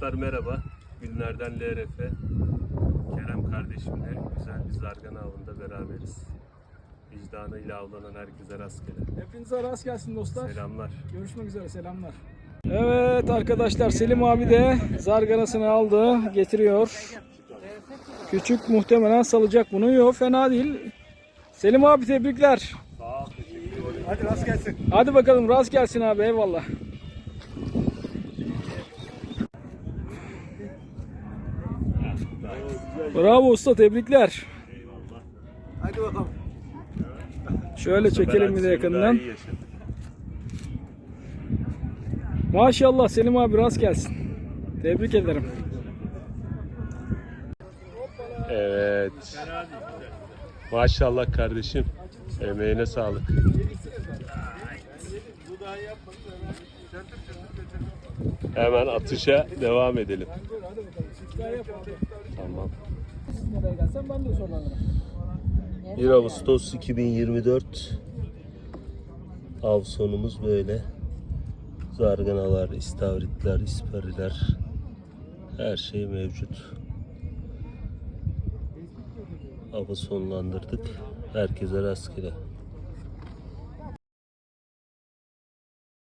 Dostlar merhaba. Günlerden LRF. Kerem kardeşimle güzel bir zargana avında beraberiz. Vicdanıyla avlanan herkese rastgele. Hepinize rast gelsin dostlar. Selamlar. Görüşmek üzere selamlar. Evet arkadaşlar Selim abi de zarganasını aldı getiriyor. Küçük muhtemelen salacak bunu. Yok fena değil. Selim abi tebrikler. Hadi rast gelsin. Hadi bakalım rast gelsin abi eyvallah. Bravo usta tebrikler. Hadi bakalım. Şöyle çekelim bir de yakından. Maşallah Selim abi rast gelsin. Tebrik ederim. Evet. Maşallah kardeşim. Emeğine sağlık. Hemen atışa devam edelim. Tamam. Zorlanırım. 1 Ağustos 2024 av sonumuz böyle. Zarganalar, istavritler, ispariler her şey mevcut. Avı sonlandırdık. Herkese rastgele.